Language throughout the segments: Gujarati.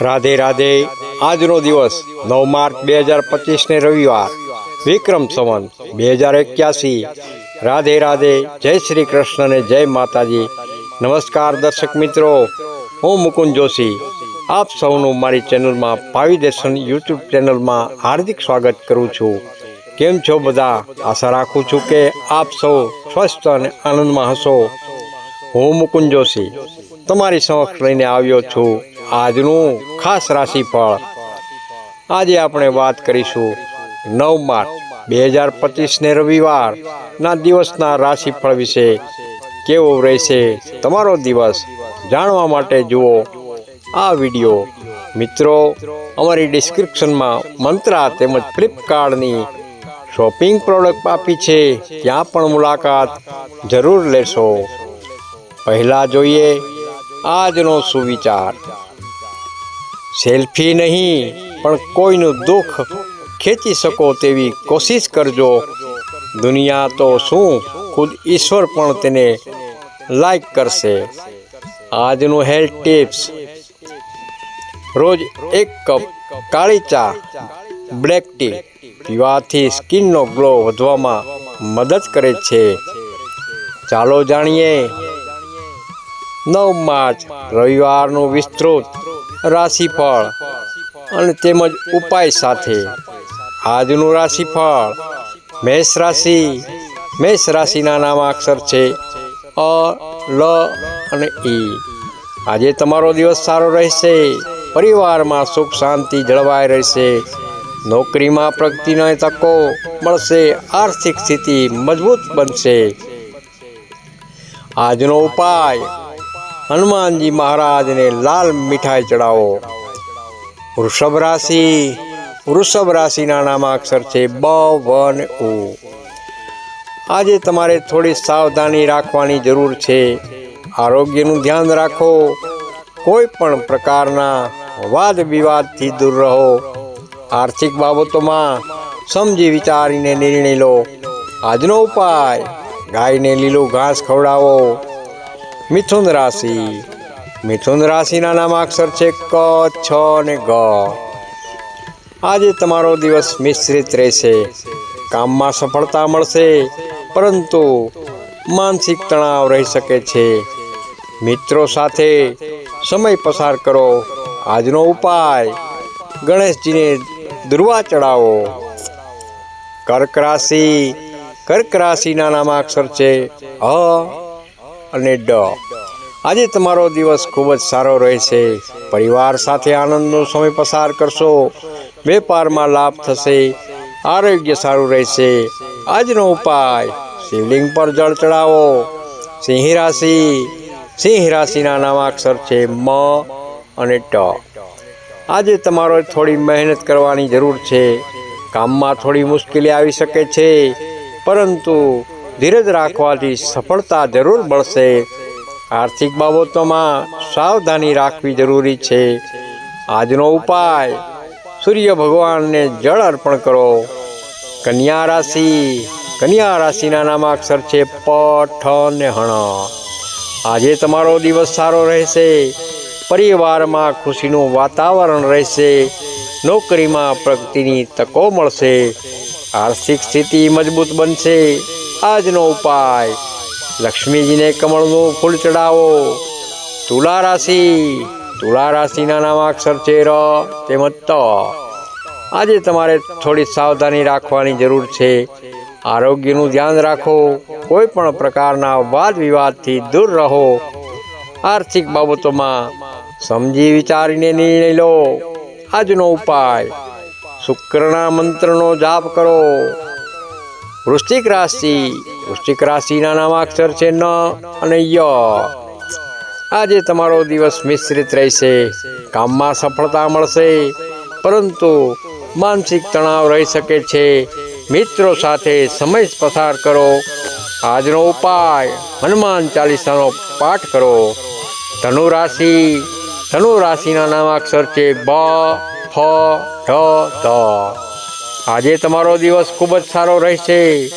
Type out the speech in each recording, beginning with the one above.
રાધે રાધે, આજનો દિવસ નવ માર્ચ બે હજાર પચીસને રવિવાર. વિક્રમ સંવંત, બે હજાર એક્યાસી. રાધે રાધે, જય શ્રી કૃષ્ણ અને જય માતાજી. નમસ્કાર દર્શક મિત્રો, હું મુકુંદ જોશી. આપ સૌનું મારી ચેનલમાં ભાવિ દર્શન યુટ્યુબ ચેનલમાં હાર્દિક સ્વાગત કરું છું. કેમ છો બધા? આશા રાખું છું કે આપ સૌ સ્વસ્થ અને આનંદમાં હશો. હું મુકુંદ જોશી. તમારી સમક્ષ લઈને આવ્યો છું આજનું ખાસ રાશિફળ. આજે આપણે વાત કરીશું નવ માર્ચ, બે હજાર પચીસને રવિવારના દિવસના રાશિફળ વિશે કેવો રહેશે તમારો દિવસ જાણવા માટે જુઓ આ વીડિયો. મિત્રો, અમારી ડિસ્ક્રિપ્શનમાં મંત્રા તેમજ ફ્લિપકાર્ટની શોપિંગ પ્રોડક્ટ આપી છે. ત્યાં પણ મુલાકાત જરૂર લેશો. પહેલાં જોઈએ આજનો સુવિચાર. સેલ્ફી નહીં, પણ કોઈનું દુઃખ ખેંચી શકો તેવી કોશિશ કરજો. દુનિયા તો શું, ખુદ ઈશ્વર પણ તેને લાઈક કરશે. આજનું હેલ્થ ટિપ્સ. રોજ એક કપ કાળી ચા, બ્લેક ટી. પીવાથી સ્કિનનો ગ્લો વધવામાં મદદ કરે છે. ચાલો જાણીએ. નવ માર્ચ, રવિવારનું વિસ્તૃત રાશિફળ અને તેમજ ઉપાય સાથે. આજનું રાશિફળ મેષ રાશિ. મેષ રાશિના નામાક્ષર છે અ, લ અને ઈ આજે તમારો દિવસ સારો રહેશે. પરિવારમાં સુખ શાંતિ જળવાઈ રહેશે. નોકરીમાં પ્રગતિના તકો મળશે. આર્થિક સ્થિતિ મજબૂત બનશે. આજનો ઉપાય હનુમાનજી મહારાજને લાલ મીઠાઈ ચડાવો. વૃષભ રાશિ, વૃષભ રાશિના નામાક્ષર છે બ વન ઉ. આજે તમારે થોડી સાવધાની રાખવાની જરૂર છે. આરોગ્યનું ધ્યાન રાખો. કોઈ પણ પ્રકારના વાદ વિવાદથી દૂર રહો. આર્થિક બાબતોમાં સમજી વિચારીને નિર્ણય લો. આજનો ઉપાય, ગાયને લીલું ઘાસ ખવડાવો. મિથુન રાશિ. મિથુન રાશિના નામાક્ષર છે ક, છ અને ગ. આજે તમારો દિવસ મિશ્રિત રહેશે. કામમાં સફળતા મળશે, પરંતુ માનસિક તણાવ રહી શકે છે. મિત્રો સાથે સમય પસાર કરો. આજનો ઉપાય, ગણેશજીને દુર્વા ચડાવો. કર્ક રાશિ, કર્ક રાશિના નામાક્ષર છે અ. અને ડ. આજે તમારો દિવસ ખૂબ જ સારો રહેશે. પરિવાર સાથે આનંદનો સમય પસાર કરશો. વેપારમાં લાભ થશે. આરોગ્ય સારું રહેશે. આજનો ઉપાય, શિવલિંગ પર જળ ચડાવો. સિંહ રાશિ, સિંહ રાશિના નામાક્ષર છે મ અને ટ. આજે તમારો થોડી મહેનત કરવાની જરૂર છે. કામમાં થોડી મુશ્કેલી આવી શકે છે. પરંતુ ધીરજ રાખવાથી સફળતા જરૂર મળશે. આર્થિક બાબતોમાં સાવધાની રાખવી જરૂરી છે. આજનો ઉપાય, સૂર્ય ભગવાનને જળ અર્પણ કરો. કન્યા રાશિ, કન્યા રાશિના નામાક્ષર છે પ, ઠ ને હણ આજે તમારો દિવસ સારો રહેશે. પરિવારમાં ખુશીનું વાતાવરણ રહેશે. નોકરીમાં પ્રગતિની તકો મળશે. આર્થિક સ્થિતિ મજબૂત બનશે. આજનો ઉપાય. લક્ષ્મીજીને કમળનું ફૂલ ચડાવો. તુલા રાશિ, તુલા રાશિના નામાક્ષર છે ર તેમજ ત. આજે તમારે થોડી સાવધાની રાખવાની જરૂર છે. આરોગ્યનું ધ્યાન રાખો. કોઈ પણ પ્રકારના વાદ વિવાદથી દૂર રહો. આર્થિક બાબતોમાં સમજી વિચારીને નિર્ણય લો. આજનો ઉપાય, શુક્રના મંત્રનો જાપ કરો. વૃશ્ચિક રાશિ. વૃશ્ચિક રાશિના નામાક્ષર છે ન અને ય. આજે તમારો દિવસ મિશ્રિત રહેશે. કામમાં સફળતા મળશે. પરંતુ માનસિક તણાવ રહી શકે છે. મિત્રો સાથે સમય પસાર કરો. આજનો ઉપાય હનુમાન ચાલીસાનો પાઠ કરો. ધનુ રાશિ. ધનુ રાશિના નામાક્ષર છે બ, ફ, ઢ, ધ. આજે તમારો દિવસ ખૂબ જ સારો રહેશે.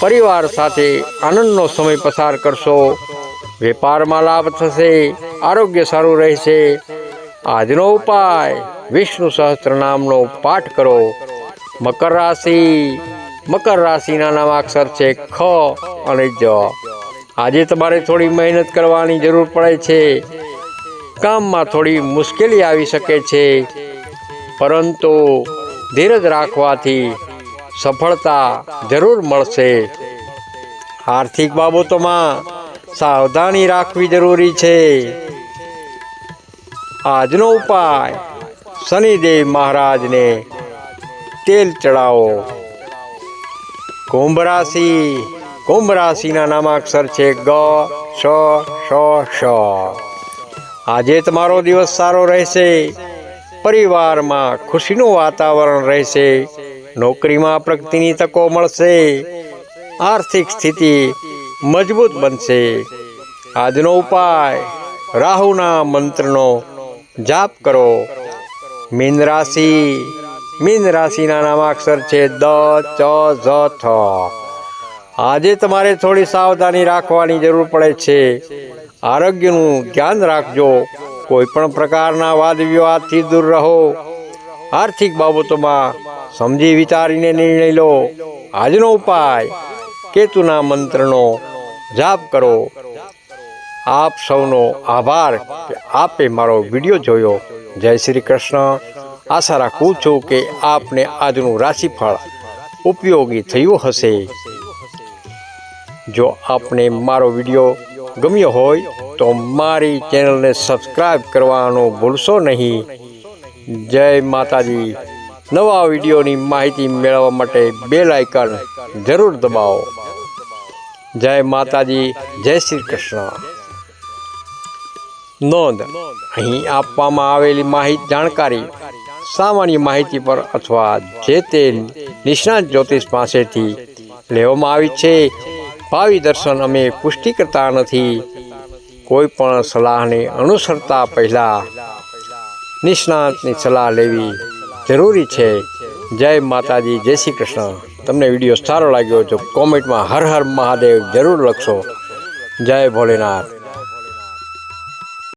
પરિવાર સાથે આનંદનો સમય પસાર કરશો. વેપારમાં લાભ થશે, આરોગ્ય સારું રહેશે. આજનો ઉપાય, વિષ્ણુ સહસ્ત્ર નામનો પાઠ કરો. મકર રાશિ, મકર રાશિના નામાક્ષર છે ખ અને જ. આજે તમારે થોડી મહેનત કરવાની જરૂર પડે છે. કામમાં થોડી મુશ્કેલી આવી શકે છે. પરંતુ ધીરજ રાખવાથી સફળતા જરૂર મળશે. આર્થિક બાબતોમાં સાવધાની રાખવી જરૂરી છે. આજનો ઉપાય શનિદેવ મહારાજને તેલ ચડાવો. કુંભ રાશિ, કુંભ રાશિના નામાક્ષર છે ગ, શ શ આજે તમારો દિવસ સારો રહેશે. પરિવારમાં ખુશીનું વાતાવરણ રહેશે, નોકરીમાં પ્રગતિની તકો મળશે, આર્થિક સ્થિતિ મજબૂત બનશે. આજનો ઉપાય, રાહુના મંત્રનો જાપ કરો. મીન રાશિ, મીન રાશિના નામાક્ષર છે દ, ચ, ઝ, થ. આજે તમારે થોડી સાવધાની રાખવાની જરૂર પડે છે. આરોગ્યનું ધ્યાન રાખજો. કોઈ પણ પ્રકારના વાદ વિવાદથી દૂર રહો. આર્થિક બાબતોમાં સમજી વિચારીને નિર્ણય લો. આજનો ઉપાય, કેતુના મંત્રનો જાપ કરો. આપ સૌનો આભાર આપે મારો વીડિયો જોયો. જય શ્રી કૃષ્ણ. આશા રાખું છું કે આપને આજનું રાશિફળ ઉપયોગી થયું હશે. જો આપને મારો વીડિયો ગમ્યો હોય તો મારી ચેનલને સબસ્ક્રાઈબ કરવાનું ભૂલશો નહીં. જય માતાજી. નવા વિડીયોની માહિતી મેળવવા માટે બેલ આઇકન જરૂર દબાવો. જય માતાજી. જય શ્રી કૃષ્ણ. નોંધ, અહીં આપવામાં આવેલી માહિતી જાણકારી, સામાન્ય માહિતી પર અથવા જે તે નિષ્ણાત જ્યોતિષ પાસેથી લેવામાં આવી છે. ભાવિ દર્શન અમે પુષ્ટિ કરતા નથી. કોઈ પણ સલાહને અનુસરતા પહેલાં નિષ્ણાંતની સલાહ લેવી જરૂરી છે. જય માતાજી, જય શ્રી કૃષ્ણ. તમને વીડિયો સારો લાગ્યો તો કોમેન્ટમાં હર હર મહાદેવ જરૂર લખશો. જય ભોલેનાથ.